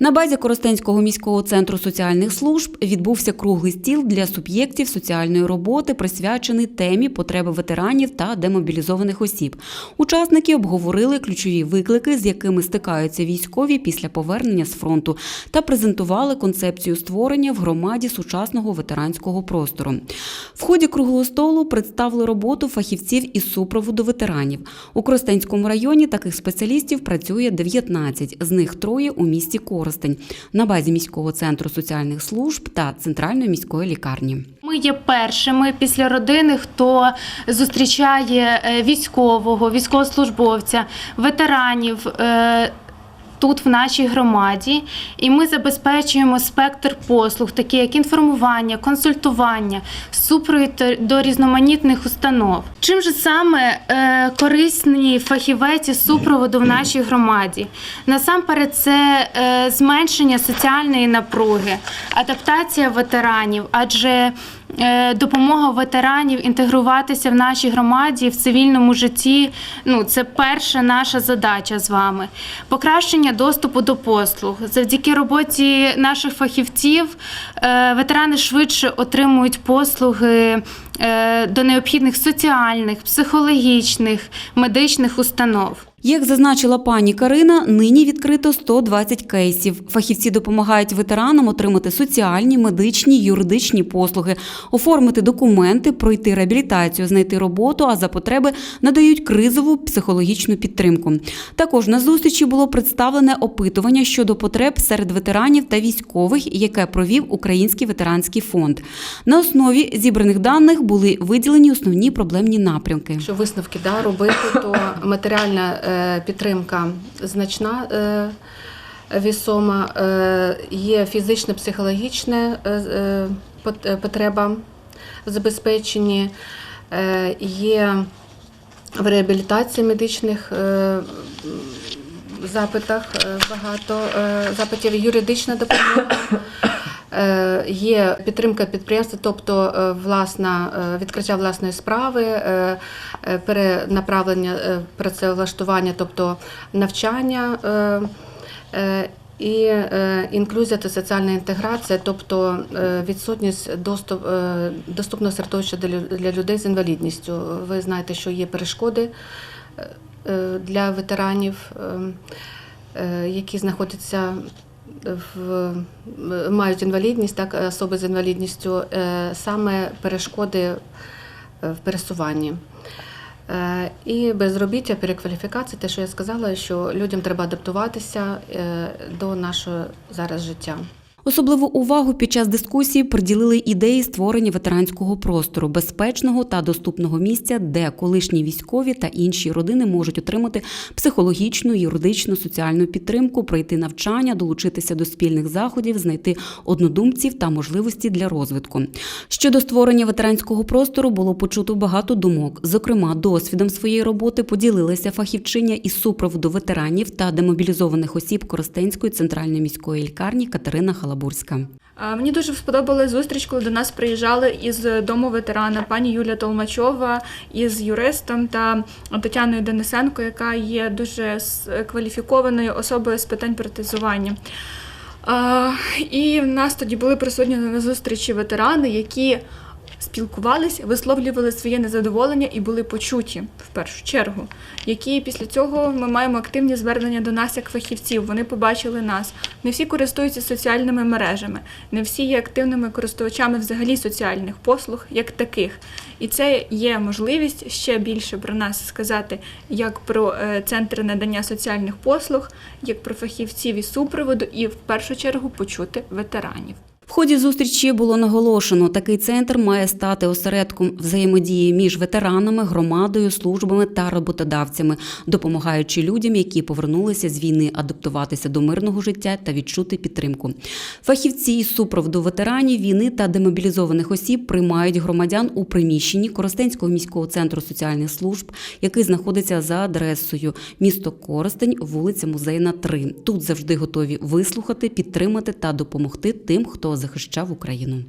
На базі Коростенського міського центру соціальних служб відбувся круглий стіл для суб'єктів соціальної роботи, присвячений темі потреби ветеранів та демобілізованих осіб. Учасники обговорили ключові виклики, з якими стикаються військові після повернення з фронту, та презентували концепцію створення в громаді сучасного ветеранського простору. В ході круглого столу представили роботу фахівців із супроводу ветеранів. У Коростенському районі таких спеціалістів працює 19, з них троє у місті Коростень на базі міського центру соціальних служб та центральної міської лікарні. Ми є першими після родини, хто зустрічає е, військового, військовослужбовця, ветеранів. е, Тут в нашій громаді, і ми забезпечуємо спектр послуг, такі як інформування, консультування, супровід до різноманітних установ. Чим же саме корисні фахівець із супроводу в нашій громаді? Насамперед, це е, зменшення соціальної напруги, адаптація ветеранів, адже допомога ветеранів інтегруватися в нашій громаді в цивільному житті. Ну це перша наша задача з вами. Покращення доступу до послуг завдяки роботі наших фахівців. е, Ветерани швидше отримують послуги е, до необхідних соціальних, психологічних, медичних установ. Як зазначила пані Карина, нині відкрито 120 кейсів. Фахівці допомагають ветеранам отримати соціальні, медичні, юридичні послуги, оформити документи, пройти реабілітацію, знайти роботу, а за потреби надають кризову психологічну підтримку. Також на зустрічі було представлене опитування щодо потреб серед ветеранів та військових, яке провів Український ветеранський фонд. На основі зібраних даних були виділені основні проблемні напрямки. Якщо висновки да, робити, то матеріальна е, підтримка значна. Е, Вісома Е, є фізична, психологічна е, е, пот- е, потреба в забезпеченні, е, є в реабілітації медичних е, запитах е, багато е, запитів, юридична допомога. Е, Є підтримка підприємства, тобто е, власна е, відкриття власної справи, перенаправлення працевлаштування, тобто навчання. І інклюзія та соціальна інтеграція, тобто відсутність доступ, доступного середовища для людей з інвалідністю. Ви знаєте, що є перешкоди для ветеранів, які знаходяться в мають інвалідність, так особи з інвалідністю, е, саме перешкоди е, в пересуванні. Е, І безробіття, перекваліфікація, те, що я сказала, що людям треба адаптуватися е, до нашого зараз життя. Особливу увагу під час дискусії приділили ідеї створення ветеранського простору, безпечного та доступного місця, де колишні військові та інші родини можуть отримати психологічну, юридичну, соціальну підтримку, пройти навчання, долучитися до спільних заходів, знайти однодумців та можливості для розвитку. Щодо створення ветеранського простору було почуто багато думок. Зокрема, досвідом своєї роботи поділилися фахівчиня із супроводу ветеранів та демобілізованих осіб Коростенської центральної міської лікарні Катерина Халабурська. А, Мені дуже сподобала зустріч, коли до нас приїжджали із дому ветерана пані Юлія Толмачова із юристом та Тетяною Денисенко, яка є дуже кваліфікованою особою з питань протезування. І в нас тоді були присутні на зустрічі ветерани, які спілкувалися, висловлювали своє незадоволення і були почуті в першу чергу. Які після цього ми маємо активні звернення до нас як фахівців. Вони побачили нас. Не всі користуються соціальними мережами, не всі є активними користувачами взагалі соціальних послуг як таких. І це є можливість ще більше про нас сказати як про е, центри надання соціальних послуг, як про фахівців із супроводу, і в першу чергу почути ветеранів. В ході зустрічі було наголошено, такий центр має стати осередком взаємодії між ветеранами, громадою, службами та роботодавцями, допомагаючи людям, які повернулися з війни, адаптуватися до мирного життя та відчути підтримку. Фахівці із супроводу ветеранів війни та демобілізованих осіб приймають громадян у приміщенні Коростенського міського центру соціальних служб, який знаходиться за адресою місто Коростень, вулиця Музейна, 3. Тут завжди готові вислухати, підтримати та допомогти тим, хто захищав Україну.